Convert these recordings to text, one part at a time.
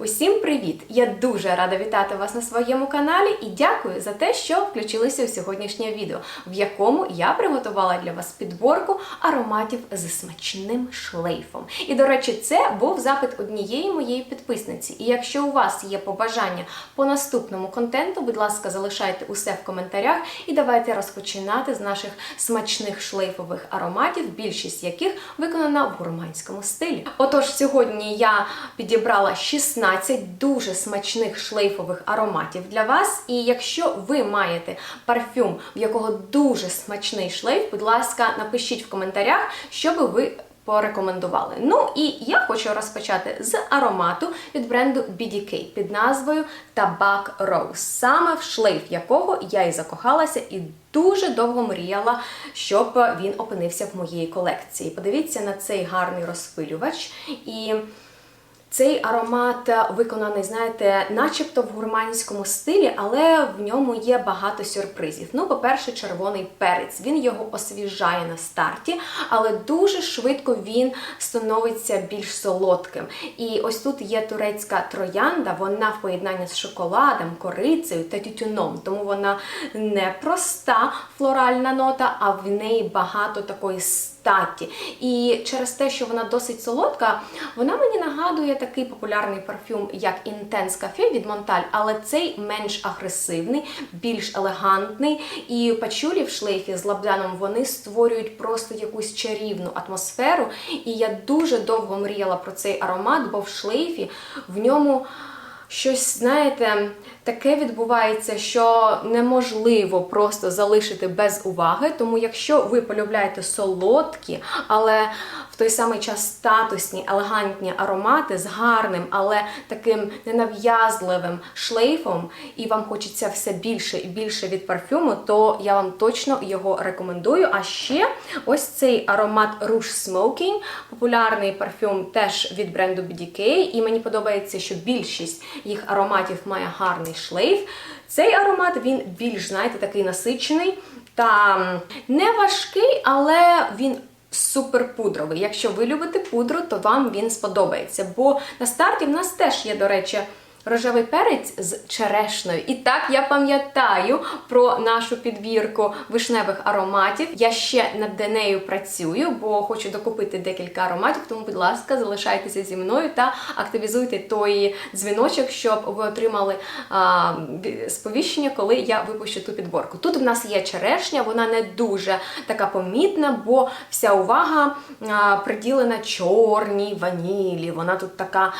Усім привіт! Я дуже рада вітати вас на своєму каналі і дякую за те, що включилися у сьогоднішнє відео, в якому я приготувала для вас підборку ароматів з смачним шлейфом. І, до речі, це був запит однієї моєї підписниці. І якщо у вас є побажання по наступному контенту, будь ласка, залишайте усе в коментарях і давайте розпочинати з наших смачних шлейфових ароматів, більшість яких виконана в гурманському стилі. Отож, сьогодні я підібрала 16 дуже смачних шлейфових ароматів для вас. І якщо ви маєте парфюм, в якого дуже смачний шлейф, будь ласка, напишіть в коментарях, що би ви порекомендували. Ну і я хочу розпочати з аромату від бренду BDK під назвою Табак Rose, саме в шлейф якого я і закохалася і дуже довго мріяла, щоб він опинився в моїй колекції. Подивіться на цей гарний розпилювач. І цей аромат виконаний, знаєте, начебто в гурманському стилі, але в ньому є багато сюрпризів. Ну, по-перше, червоний перець. Він його освіжає на старті, але дуже швидко він становиться більш солодким. І ось тут є турецька троянда, вона в поєднанні з шоколадом, корицею та тютюном. Тому вона не проста флоральна нота, а в неї багато такої статі. І через те, що вона досить солодка, вона мені нагадує такий популярний парфюм, як Intense Cafe від Монталь, але цей менш агресивний, більш елегантний. І пачулі в шлейфі з лабданом вони створюють просто якусь чарівну атмосферу. І я дуже довго мріяла про цей аромат, бо в шлейфі в ньому. Щось, знаєте, таке відбувається, що неможливо просто залишити без уваги. Тому, якщо ви полюбляєте солодкі, але в той самий час статусні, елегантні аромати з гарним, але таким ненав'язливим шлейфом, і вам хочеться все більше і більше від парфюму, то я вам точно його рекомендую. А ще ось цей аромат Rouge Smoking, популярний парфюм теж від бренду BDK, і мені подобається, що більшість їх ароматів має гарний шлейф. Цей аромат він більш, знаєте, такий насичений та не важкий, але він. Суперпудровий. Якщо ви любите пудру, то вам він сподобається. Бо на старті в нас теж є, до речі, рожевий перець з черешною. І так я пам'ятаю про нашу підбірку вишневих ароматів. Я ще над нею працюю, бо хочу докупити декілька ароматів. Тому, будь ласка, залишайтеся зі мною та активізуйте той дзвіночок, щоб ви отримали а, сповіщення, коли я випущу ту підборку. Тут в нас є черешня, вона не дуже така помітна, бо вся увага а, приділена чорній ванілі. Вона тут така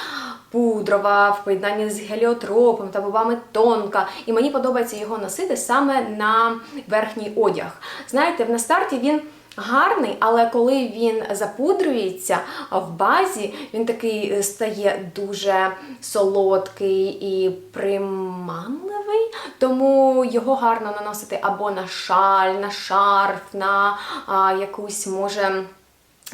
пудрова, в поєднанні з геліотропом та бобами тонка. І мені подобається його носити саме на верхній одяг. Знаєте, на старті він. Гарний, але коли він запудрюється в базі, він такий стає дуже солодкий і приманливий, тому його гарно наносити або на шаль, на шарф, на а, якусь може.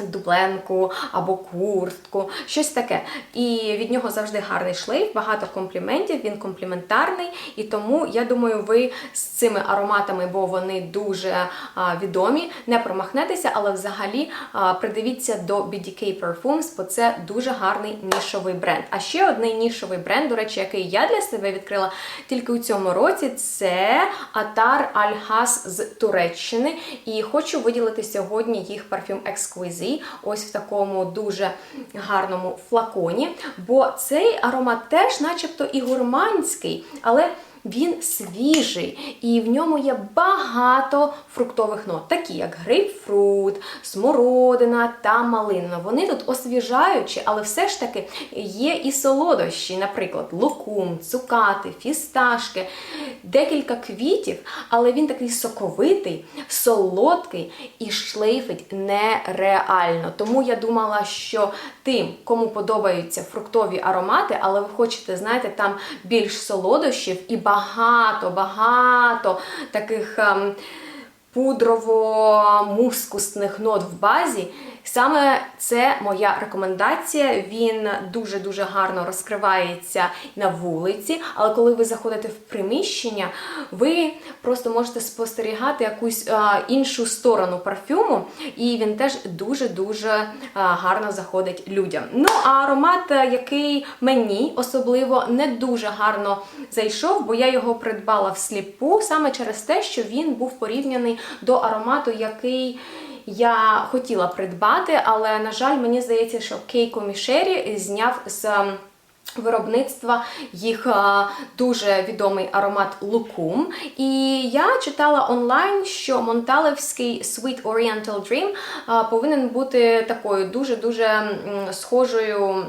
Дубленку або куртку, щось таке. І від нього завжди гарний шлейф, багато компліментів, він компліментарний. І тому, я думаю, ви з цими ароматами, бо вони дуже а, відомі, не промахнетеся, але взагалі а, придивіться до BDK Perfumes, бо це дуже гарний нішовий бренд. А ще один нішовий бренд, до речі, який я для себе відкрила тільки у цьому році, це Atar Al-Has з Туреччини. І хочу виділити сьогодні їх парфюм Exquisite ось в такому дуже гарному флаконі. Бо цей аромат теж, начебто, і гурманський, але він свіжий, і в ньому є багато фруктових нот, такі як грейпфрут, смородина та малина. Вони тут освіжаючі, але все ж таки є і солодощі, наприклад, лукум, цукати, фісташки, декілька квітів, але він такий соковитий, солодкий і шлейфить нереально. Тому я думала, що тим, кому подобаються фруктові аромати, але ви хочете, знаєте, там більш солодощів і багато багато-багато таких ем, пудрово-мускусних нот в базі. Саме це моя рекомендація. Він дуже дуже гарно розкривається на вулиці, але коли ви заходите в приміщення, ви просто можете спостерігати якусь а, іншу сторону парфюму, і він теж дуже дуже гарно заходить людям. Ну а аромат, е, який мені особливо не дуже гарно зайшов, бо я його придбала всліпу саме через те, що він був порівняний до аромату, який я хотіла придбати, але, на жаль, мені здається, що Кейко Мішері зняв з. ем, Виробництва їх дуже відомий аромат Лукум. І я читала онлайн, що Монталевський Sweet Oriental Dream повинен бути такою дуже-дуже схожою.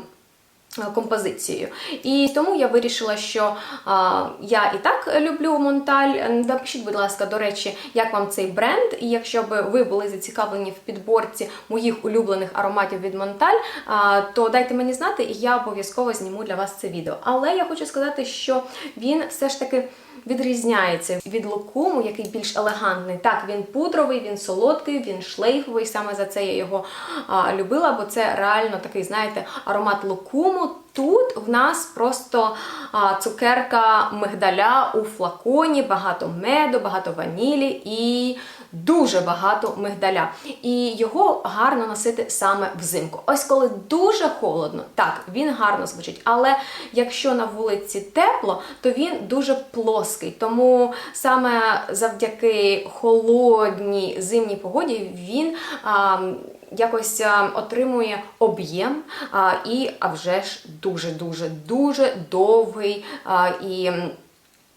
Е, Композицією. І тому я вирішила, що а, я і так люблю Монталь. Напишіть, будь ласка, до речі, як вам цей бренд, і якщо б ви були зацікавлені в підборці моїх улюблених ароматів від Монталь, а, то дайте мені знати, і я обов'язково зніму для вас це відео. Але я хочу сказати, що він все ж таки відрізняється від лукуму, який більш елегантний. Так, він пудровий, він солодкий, він шлейфовий. Саме за це я його а, любила, бо це реально такий, знаєте, аромат лукуму. Тут в нас просто а, цукерка мигдаля у флаконі, багато меду, багато ванілі і дуже багато мигдаля. І його гарно носити саме взимку. Ось коли дуже холодно, так, він гарно звучить, але якщо на вулиці тепло, то він дуже плоский. Тому саме завдяки холодній зимній погоді він. А, Якось отримує об'єм і, а вже ж дуже-дуже дуже довгий а, і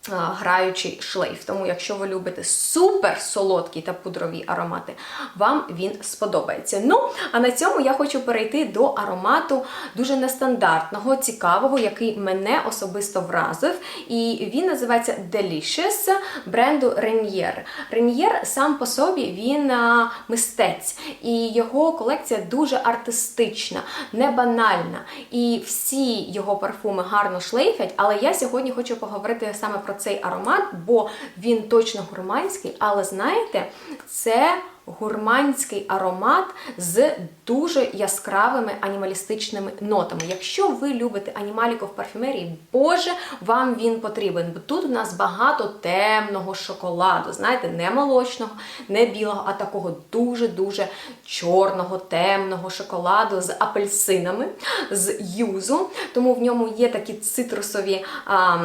граючий шлейф. Тому, якщо ви любите супер солодкі та пудрові аромати, вам він сподобається. Ну, а на цьому я хочу перейти до аромату дуже нестандартного, цікавого, який мене особисто вразив. І він називається Delicious бренду Renier. Renier сам по собі він а, мистець, і його колекція дуже артистична, не банальна. І всі його парфуми гарно шлейфять, але я сьогодні хочу поговорити саме про цей аромат, бо він точно гурманський, але знаєте, це гурманський аромат з дуже яскравими анімалістичними нотами. Якщо ви любите анімаліку в парфюмерії, боже, вам він потрібен. Бо тут у нас багато темного шоколаду, знаєте, не молочного, не білого, а такого дуже-дуже чорного, темного шоколаду з апельсинами, з юзу. Тому в ньому є такі цитрусові. А,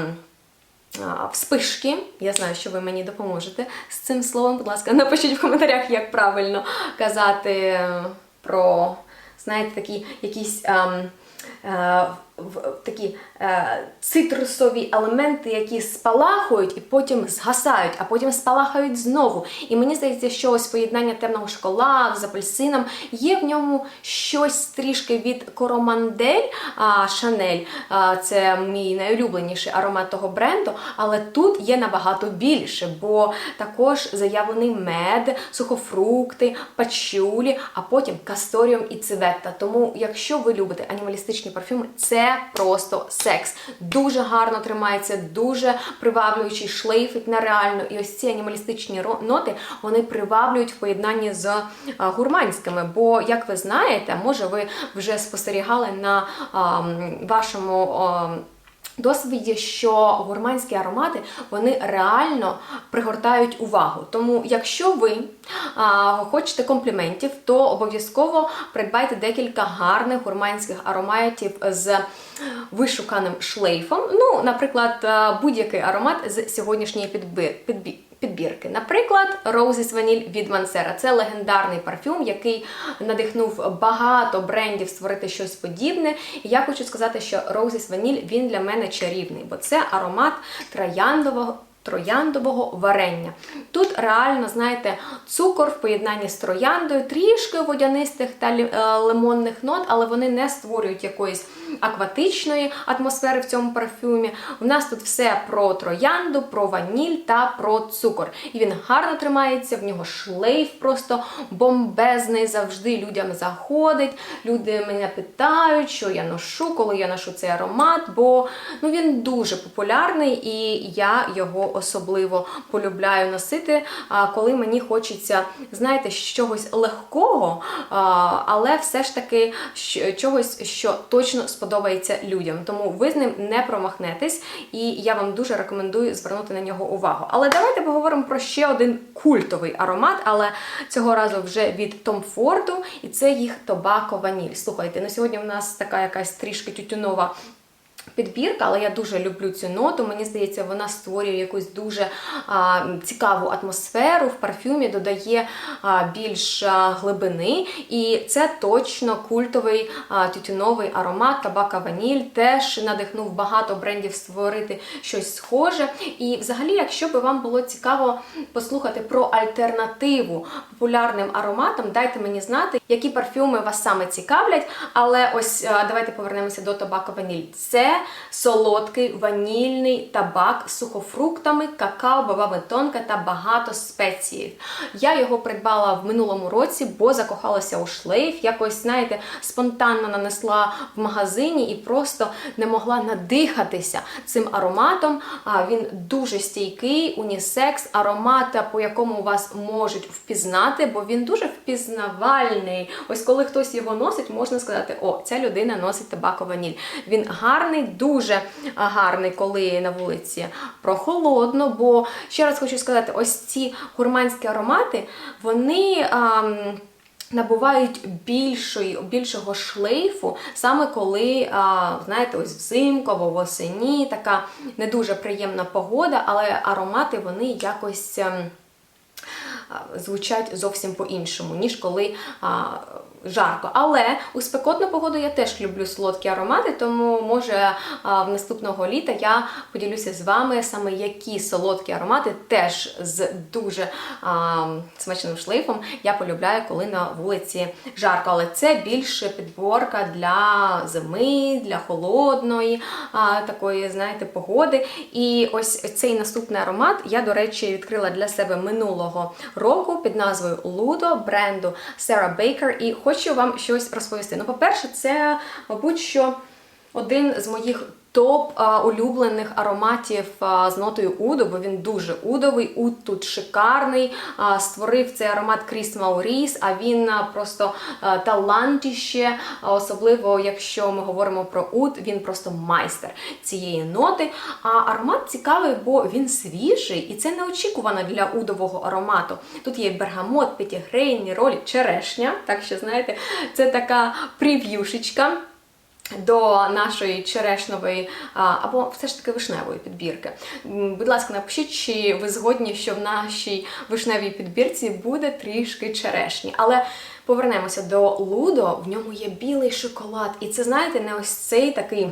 Вспишки, я знаю, що ви мені допоможете з цим словом. Будь ласка, напишіть в коментарях, як правильно казати е, про, знаєте, такі якісь ем, е, такі е, цитрусові елементи, які спалахують і потім згасають, а потім спалахають знову. І мені здається, що ось поєднання темного шоколаду з апельсином є в ньому щось трішки від коромандель а, Шанель. А, це мій найулюбленіший аромат того бренду, але тут є набагато більше, бо також заявлений мед, сухофрукти, пачулі, а потім касторіум і цивета. Тому, якщо ви любите анімалістичні парфюми, це просто секс. Дуже гарно тримається, дуже приваблюючий, шлейфить нереально. І ось ці анімалістичні ноти вони приваблюють в поєднанні з гурманськими. Бо, як ви знаєте, може ви вже спостерігали на а, вашому. а, Досвіді, що гурманські аромати вони реально пригортають увагу. Тому, якщо ви а, хочете компліментів, то обов'язково придбайте декілька гарних гурманських ароматів з вишуканим шлейфом. Ну, наприклад, будь-який аромат з сьогоднішньої підбір, підбі- підбірки. Наприклад, Roses Vanille від Mancera. Це легендарний парфюм, який надихнув багато брендів створити щось подібне. І я хочу сказати, що Roses Vanille він для мене чарівний, бо це аромат трояндового. Трояндового варення. Тут реально, знаєте, цукор в поєднанні з трояндою, трішки водянистих та е, лимонних нот, але вони не створюють якоїсь акватичної атмосфери в цьому парфюмі. У нас тут все про троянду, про ваніль та про цукор. І він гарно тримається, в нього шлейф просто бомбезний, завжди людям заходить. Люди мене питають, що я ношу, коли я ношу цей аромат, бо ну, він дуже популярний і я його особливо полюбляю носити, коли мені хочеться, знаєте, чогось легкого, але все ж таки чогось, що точно сподобається людям. Тому ви з ним не промахнетесь, і я вам дуже рекомендую звернути на нього увагу. Але давайте поговоримо про ще один культовий аромат, але цього разу вже від Tom Ford, і це їх Vanille. Слухайте, на сьогодні в нас така якась трішки тютюнова підбірка, але я дуже люблю цю ноту. Мені здається, вона створює якусь дуже а, цікаву атмосферу в парфюмі, додає а, більш а, глибини. І це точно культовий а, тютюновий аромат табака ваніль. Теж надихнув багато брендів створити щось схоже. І взагалі, якщо би вам було цікаво послухати про альтернативу популярним ароматам, дайте мені знати, які парфюми вас саме цікавлять. Але ось давайте повернемося до табака ваніль. Це солодкий ванільний табак з сухофруктами, какао, баба тонка та багато спецій. Я його придбала в минулому році, бо закохалася у шлейф. Якось, знаєте, спонтанно нанесла в магазині і просто не могла надихатися цим ароматом. Він дуже стійкий, унісекс, аромат, по якому вас можуть впізнати, бо він дуже впізнавальний. Ось коли хтось його носить, можна сказати, о, ця людина носить табако ваніль. Він гарний, дуже гарний, коли на вулиці прохолодно. Бо ще раз хочу сказати, ось ці гурманські аромати, вони. ам, Набувають більшої, більшого шлейфу, саме коли, а, знаєте, ось взимку або восені, така не дуже приємна погода, але аромати вони якось ем, а, звучать зовсім по-іншому, ніж коли а, жарко. Але у спекотну погоду я теж люблю солодкі аромати, тому може а, в наступного літа я поділюся з вами саме які солодкі аромати теж з дуже а, смачним шлейфом я полюбляю, коли на вулиці жарко. Але це більше підборка для зими, для холодної а, такої, знаєте, погоди. І ось цей наступний аромат я, до речі, відкрила для себе минулого року під назвою Лудо бренду Sarah Baker. І хочу вам щось розповісти. Ну, по-перше, це, мабуть, що один з моїх топ улюблених ароматів з нотою Уду, бо він дуже удовий. Уд тут шикарний. Створив цей аромат Кріс Мауріс, а він просто талантіще, особливо якщо ми говоримо про уд, він просто майстер цієї ноти. А аромат цікавий, бо він свіжий, і це неочікувано для удового аромату. Тут є бергамот, петігрей, ніроль, черешня. Так що, знаєте, це така прев'юшечка до нашої черешнової або все ж таки вишневої підбірки. Будь ласка, напишіть, чи ви згодні, що в нашій вишневій підбірці буде трішки черешні. Але повернемося до Лудо. В ньому є білий шоколад, і це знаєте, не ось цей такий.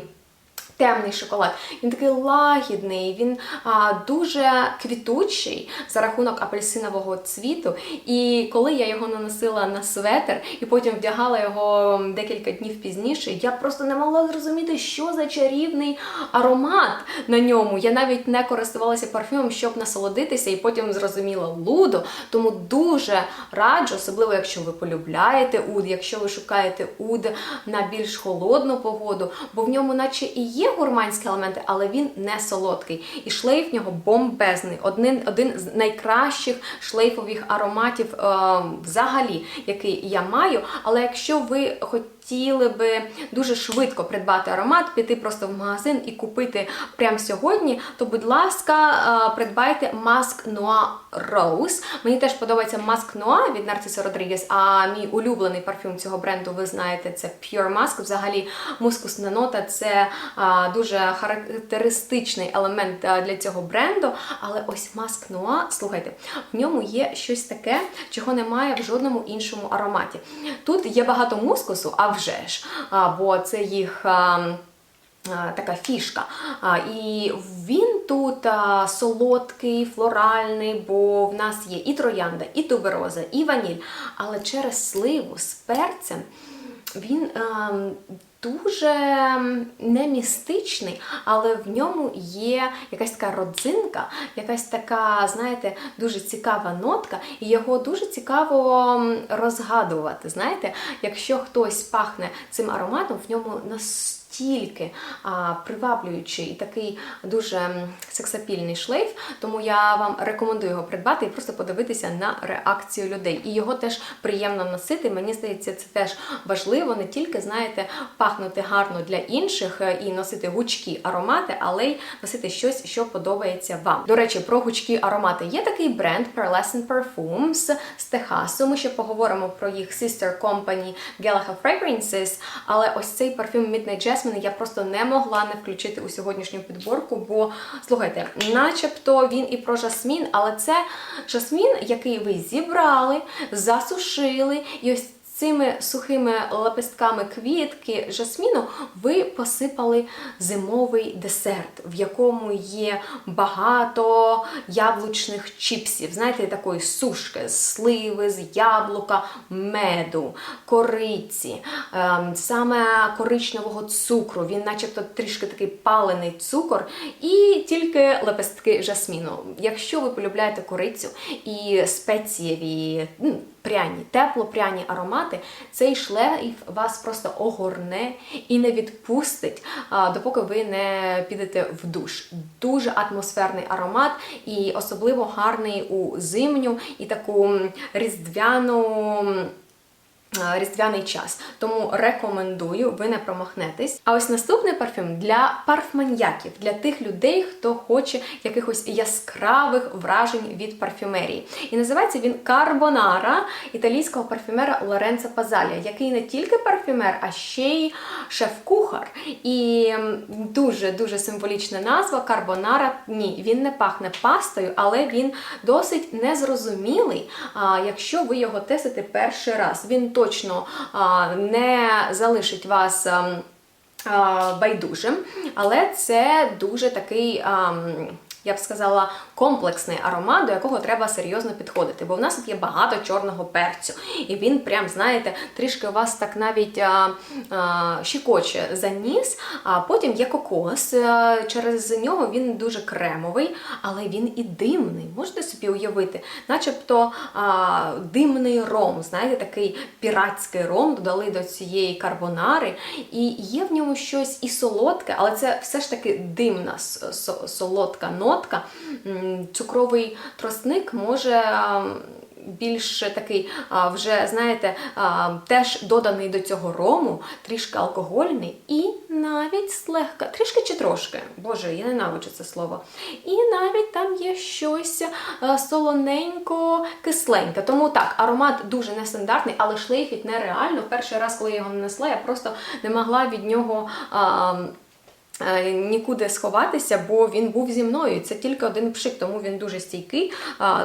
Темний шоколад, він такий лагідний, він а, дуже квітучий за рахунок апельсинового цвіту. І коли я його наносила на светр і потім вдягала його декілька днів пізніше, я просто не могла зрозуміти, що за чарівний аромат на ньому. Я навіть не користувалася парфюмом, щоб насолодитися, і потім зрозуміла лудо. Тому дуже раджу, особливо якщо ви полюбляєте уд, якщо ви шукаєте уд на більш холодну погоду, бо в ньому, наче і є гурманські елементи, але він не солодкий. І шлейф в нього бомбезний. Один, один з найкращих шлейфових ароматів е, взагалі, який я маю. Але якщо ви хотіли би дуже швидко придбати аромат, піти просто в магазин і купити прямо сьогодні, то, будь ласка, е, придбайте Mask Noir Rose. Мені теж подобається Mask Noir від Нарциса Родрігес, а мій улюблений парфюм цього бренду, ви знаєте, це Pure Mask. Взагалі, мускусна нота це дуже характеристичний елемент для цього бренду. Але ось Mask Noir, слухайте, в ньому є щось таке, чого немає в жодному іншому ароматі. Тут є багато мускусу, а вже ж, бо це їх. Така фішка. І він тут солодкий, флоральний, бо в нас є і троянда, і тубероза, і ваніль. Але через сливу з перцем він дуже не містичний, але в ньому є якась така родзинка, якась така, знаєте, дуже цікава нотка, і його дуже цікаво розгадувати. Знаєте, якщо хтось пахне цим ароматом, в ньому настільки а, приваблюючий і такий дуже сексапільний шлейф, тому я вам рекомендую його придбати і просто подивитися на реакцію людей. І його теж приємно носити. Мені здається, це теж важливо не тільки, знаєте, пахнути гарно для інших е, і носити гучкі аромати, але й носити щось, що подобається вам. До речі, про гучкі аромати є такий бренд Pearlescent Perfumes з Техасу. Ми ще поговоримо про їх sister company Gallagher Fragrances, але ось цей парфюм Midnight Jasmine я просто не могла не включити у сьогоднішню підборку, бо слухайте, начебто він і про жасмін, але це жасмін, який ви зібрали, засушили, і ось цими сухими лепестками квітки жасміну ви посипали зимовий десерт, в якому є багато яблучних чіпсів, знаєте, такої сушки, з сливи з яблука, меду, кориці, ем, саме коричневого цукру. Він, начебто, трішки такий палений цукор, і тільки лепестки жасміну. Якщо ви полюбляєте корицю і спецієві, ну, пряні, тепло-пряні аромати, цей шлейф вас просто огорне і не відпустить, допоки ви не підете в душ. Дуже атмосферний аромат і особливо гарний у зимню і таку різдвяну. Е, Різдвяний час, тому рекомендую, ви не промахнетесь. А ось наступний парфюм для парфманьяків, для тих людей, хто хоче якихось яскравих вражень від парфюмерії. І називається він Карбонара італійського парфюмера Лоренцо Пазалія, який не тільки парфюмер, а ще й шеф-кухар. І дуже дуже символічна назва Карбонара. Ні, він не пахне пастою, але він досить незрозумілий, якщо ви його тестите перший раз. Він точно не залишить вас. Байдужим, але це дуже такий, я б сказала, комплексний аромат, до якого треба серйозно підходити. Бо в нас тут є багато чорного перцю, і він прям, знаєте, трішки у вас так навіть а, а, щекоче за ніс, а потім є кокос. а, Через нього він дуже кремовий, але він і димний. Можете собі уявити, начебто а, димний ром, знаєте, такий піратський ром додали до цієї карбонари, і є в ньому щось і солодке, але це все ж таки димна солодка нотка. Цукровий тростник може. Більш такий вже, знаєте, теж доданий до цього рому, трішки алкогольний і навіть злегка, трішки чи трошки, боже, я ненавиджу це слово. І навіть там є щось а, солоненько-кисленьке. Тому так, аромат дуже нестандартний, але шлейфить нереально. Перший раз, коли я його нанесла, я просто не могла від нього. Е, Нікуди сховатися, бо він був зі мною. Це тільки один пшик, тому він дуже стійкий,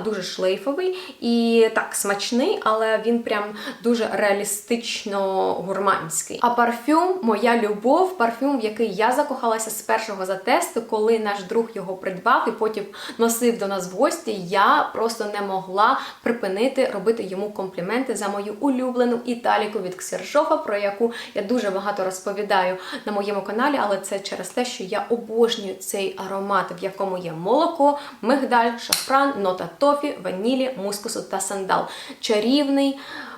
дуже шлейфовий і так смачний, але він прям дуже реалістично гурманський. А парфюм моя любов, парфюм, в який я закохалася з першого затесту, коли наш друг його придбав і потім носив до нас в гості. Я просто не могла припинити робити йому компліменти за мою улюблену італіку від Ксержофа, про яку я дуже багато розповідаю на моєму каналі, але це через те, що я обожнюю цей аромат, в якому є молоко, мигдаль, шафран, нота тофі, ванілі, мускусу та сандал. Чарівний.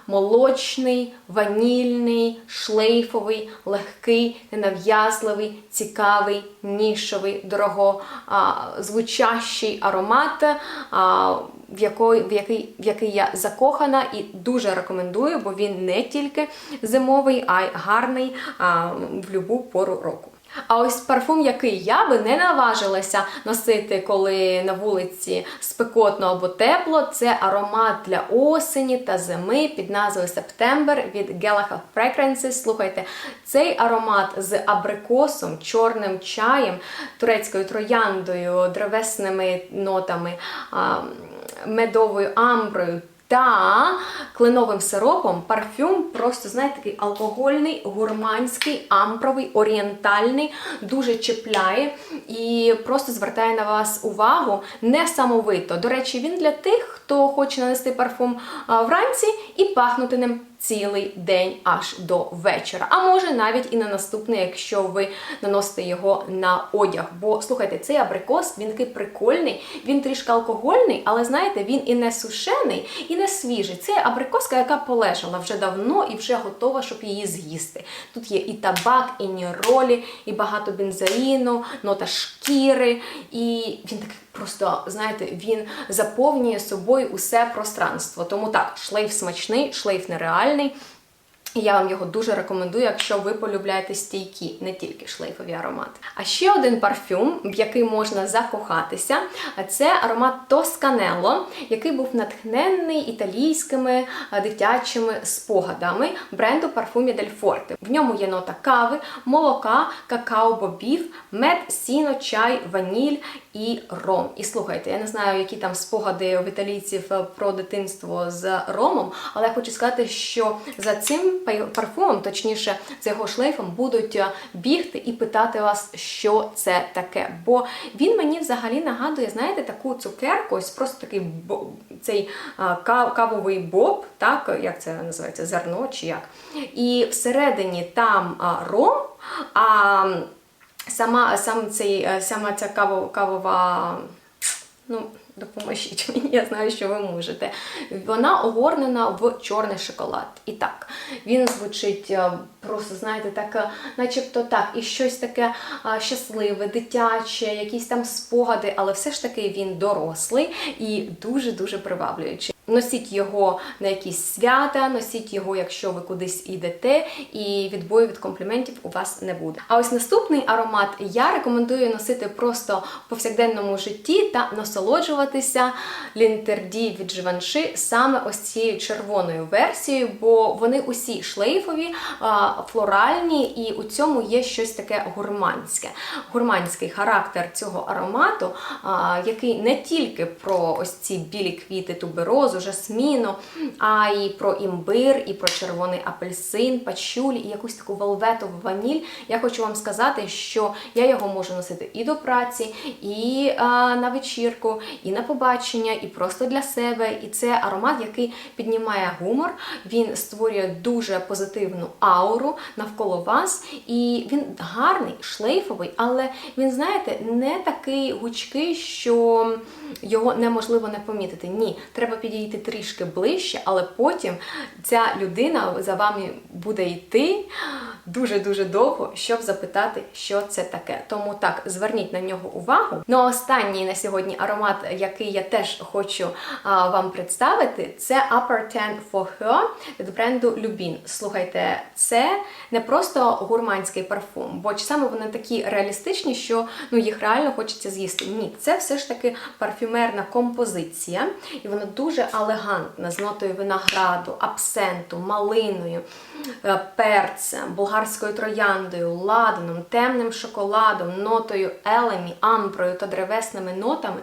Молочний, ванільний, шлейфовий, легкий, ненав'язливий, цікавий, нішовий, дорого а, звучащий аромат, а, в, якої, в, який, в який я закохана і дуже рекомендую, бо він не тільки зимовий, а й гарний а, в будь-яку пору року. А ось парфум, який я би не наважилася носити, коли на вулиці спекотно або тепло, це аромат для осені та зими під назвою September від Gallagher Fragrances. Слухайте, цей аромат з абрикосом, чорним чаєм, турецькою трояндою, древесними нотами, медовою амброю. Та кленовим сиропом парфюм просто, знаєте, такий алкогольний, гурманський, ампровий, орієнтальний, дуже чіпляє і просто звертає на вас увагу несамовито. До речі, він для тих, хто хоче нанести парфум вранці і пахнути ним цілий день аж до вечора. А може навіть і на наступний, якщо ви наносите його на одяг. Бо слухайте, цей абрикос він такий прикольний, він трішки алкогольний, але знаєте, він і не сушений, і не свіжий. Це абрикоска, яка полежала вже давно і вже готова, щоб її з'їсти. Тут є і табак, і ніролі, і багато бензоїну, нота шкіри, і він такий. Просто знаєте, він заповнює собою усе пространство. Тому так, шлейф смачний, шлейф нереальний. І я вам його дуже рекомендую, якщо ви полюбляєте стійкі, не тільки шлейфові аромати. А ще один парфюм, в який можна закохатися, це аромат Тосканелло, який був натхнений італійськими дитячими спогадами бренду Парфумі Дель Форте. В ньому є нота кави, молока, какао-бобів, мед, сіно, чай, ваніль і ром. І слухайте, я не знаю, які там спогади в італійців е, про дитинство з ромом, але я хочу сказати, що за цим парфумом, точніше, за його шлейфом, будуть е, бігти і питати вас, що це таке. Бо він мені взагалі нагадує, знаєте, таку цукерку, ось просто такий цей ка- кавовий боб, так, як це називається, зерно чи як. І всередині там ром, а сама, сам цей, е, сама ця каво, кавова. Ну, допоможіть мені, я знаю, що ви можете. Вона огорнена в чорний шоколад. І так, він звучить е, просто, знаєте, так, е, начебто так, і щось таке щасливе, дитяче, якісь там спогади, але все ж таки він дорослий і дуже-дуже приваблюючий. Носіть його на якісь свята, носіть його, якщо ви кудись йдете, і відбою від компліментів у вас не буде. А ось наступний аромат я рекомендую носити просто в повсякденному житті та насолоджуватися лінтерді від Givenchy саме ось цією червоною версією, бо вони усі шлейфові, флоральні, і у цьому є щось таке гурманське. Гурманський характер цього аромату, який не тільки про ось ці білі квіти туберозу, жасміну, а й про імбир, і про червоний апельсин, пачуль, і якусь таку велветову ваніль. Я хочу вам сказати, що я його можу носити і до праці, і а, на вечірку, і на побачення, і просто для себе. І це аромат, який піднімає гумор, він створює дуже позитивну ауру навколо вас. І він гарний, шлейфовий, але він, знаєте, не такий гучкий, що його неможливо не помітити. Ні, треба підійти трішки ближче, але потім ця людина за вами буде йти дуже-дуже довго, щоб запитати, що це таке. Тому так, зверніть на нього увагу. Ну останній на сьогодні аромат, який я теж хочу а, вам представити, це Upper Ten for Her від бренду Lubin. Слухайте, це не просто гурманський парфум, бо саме вони такі реалістичні, що ну їх реально хочеться з'їсти. Ні, це все ж таки парфюмерна композиція, і вона дуже елегантна з нотою винограду, абсенту, малиною, е, перцем, болгарською трояндою, ладаном, темним шоколадом, нотою елемі, амброю та древесними нотами.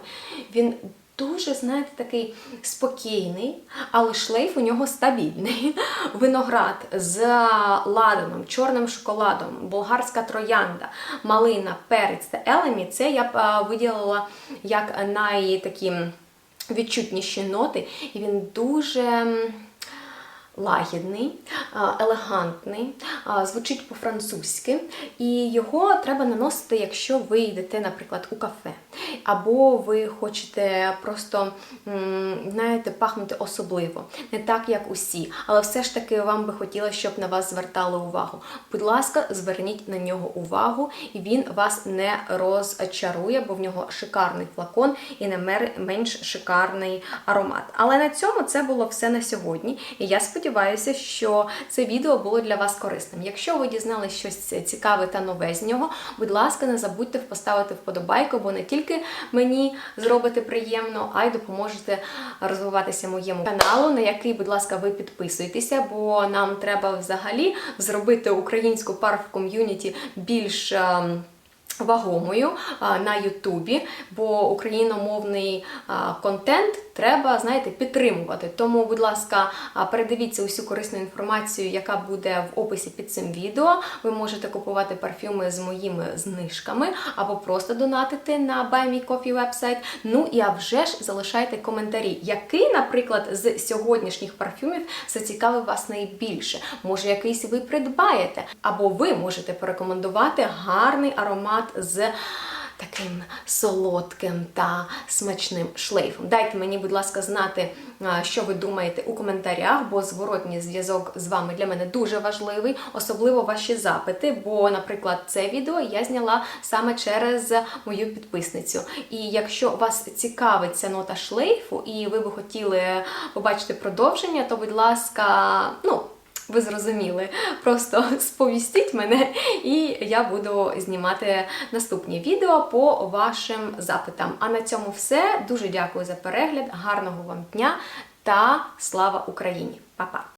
Він Дуже, знаєте, такий спокійний, але шлейф у нього стабільний. Виноград з ладаном, чорним шоколадом, болгарська троянда, малина, перець та елемі. Це я б виділила як найтакі відчутніші ноти, і він дуже. Лагідний, елегантний, звучить по-французьки, і його треба наносити, якщо ви йдете, наприклад, у кафе, або ви хочете просто, знаєте, пахнути особливо, не так, як усі, але все ж таки вам би хотілося, щоб на вас звертали увагу. Будь ласка, зверніть на нього увагу, і він вас не розчарує, бо в нього шикарний флакон і не менш шикарний аромат. Але на цьому це було все на сьогодні. І я сподіваюся, що це відео було для вас корисним. Якщо ви дізналися щось цікаве та нове з нього, будь ласка, не забудьте поставити вподобайку, бо не тільки мені зробите приємно, а й допоможете розвиватися моєму каналу, на який, будь ласка, ви підписуйтеся, бо нам треба взагалі зробити українську парф ком'юніті більш. Вагомою на Ютубі, бо україномовний контент треба, знаєте, підтримувати. Тому, будь ласка, передивіться усю корисну інформацію, яка буде в описі під цим відео. Ви можете купувати парфюми з моїми знижками або просто донатити на Buy Coffee вебсайт. Ну і а вже ж залишайте коментарі, який, наприклад, з сьогоднішніх парфюмів зацікавив вас найбільше. Може, якийсь ви придбаєте, або ви можете порекомендувати гарний аромат з таким солодким та смачним шлейфом. Дайте мені, будь ласка, знати, що ви думаєте у коментарях, бо зворотній зв'язок з вами для мене дуже важливий, особливо ваші запити. Бо, наприклад, це відео я зняла саме через мою підписницю. І якщо вас цікавить ця нота шлейфу, і ви би хотіли побачити продовження, то, будь ласка, ну. Ви зрозуміли, просто сповістіть мене, і я буду знімати наступні відео по вашим запитам. А на цьому все. Дуже дякую за перегляд, гарного вам дня та слава Україні! Па-па!